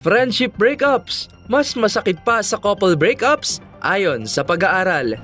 Friendship breakups, mas masakit pa sa couple breakups? Ayon sa pag-aaral.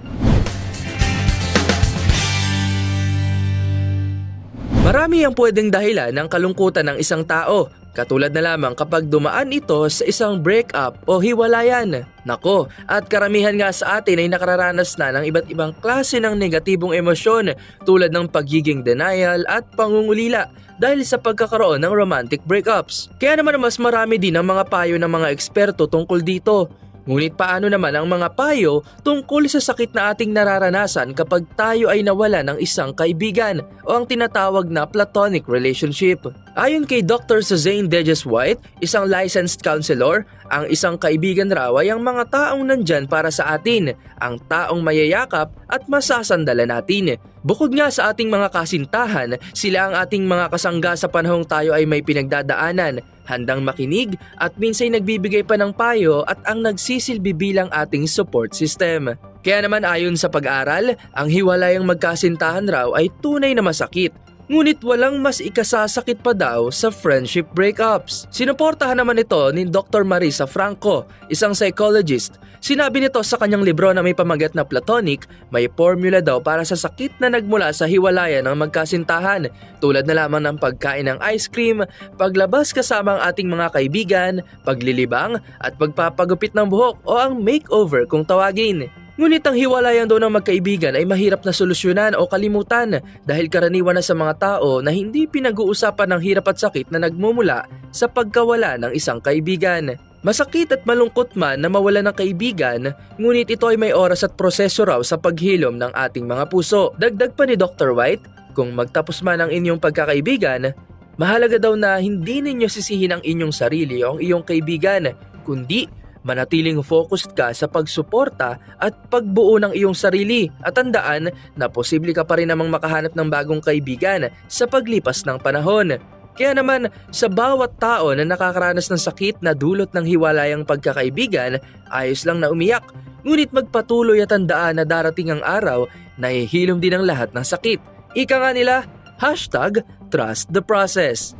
Marami ang pwedeng dahilan ng kalungkutan ng isang tao, katulad na lamang kapag dumaan ito sa isang breakup o hiwalayan. Nako, at karamihan nga sa atin ay nakararanas na ng iba't ibang klase ng negatibong emosyon tulad ng pagiging denial at pangungulila dahil sa pagkakaroon ng romantic breakups. Kaya naman mas marami din ang mga payo ng mga eksperto tungkol dito. Ngunit paano naman ang mga payo tungkol sa sakit na ating nararanasan kapag tayo ay nawala ng isang kaibigan o ang tinatawag na platonic relationship? Ayon kay Dr. Suzanne Dejes White, isang licensed counselor, ang isang kaibigan raw ay ang mga taong nandyan para sa atin, ang taong mayayakap at masasandala natin. Bukod nga sa ating mga kasintahan, sila ang ating mga kasangga sa panahong tayo ay may pinagdadaanan, handang makinig at minsay nagbibigay pa ng payo at ang nagsisilbi bilang ating support system. Kaya naman ayon sa pag-aral, ang hiwalayang magkasintahan raw ay tunay na masakit. Ngunit walang mas ikasasakit pa daw sa friendship breakups. Sinuportahan naman ito ni Dr. Marisa Franco, isang psychologist. Sinabi nito sa kanyang libro na may pamagat na platonic, may formula daw para sa sakit na nagmula sa hiwalayan ng magkasintahan, tulad na lamang ng pagkain ng ice cream, paglabas kasama ang ating mga kaibigan, paglilibang, at pagpapagupit ng buhok o ang makeover kung tawagin. Ngunit ang hiwalayan daw ng magkaibigan ay mahirap na solusyonan o kalimutan dahil karaniwan na sa mga tao na hindi pinag-uusapan ng hirap at sakit na nagmumula sa pagkawala ng isang kaibigan. Masakit at malungkot man na mawala ng kaibigan, ngunit ito ay may oras at proseso raw sa paghilom ng ating mga puso. Dagdag pa ni Dr. White, kung magtapos man ang inyong pagkakaibigan, mahalaga daw na hindi ninyo sisihin ang inyong sarili o ang iyong kaibigan, kundi manatiling focused ka sa pagsuporta at pagbuo ng iyong sarili at tandaan na posible ka pa rin namang makahanap ng bagong kaibigan sa paglipas ng panahon. Kaya naman, sa bawat tao na nakakaranas ng sakit na dulot ng hiwalayang pagkakaibigan, ayos lang na umiyak. Ngunit magpatuloy at tandaan na darating ang araw na ihilom din ang lahat ng sakit. Ika nga nila, hashtag trust the process.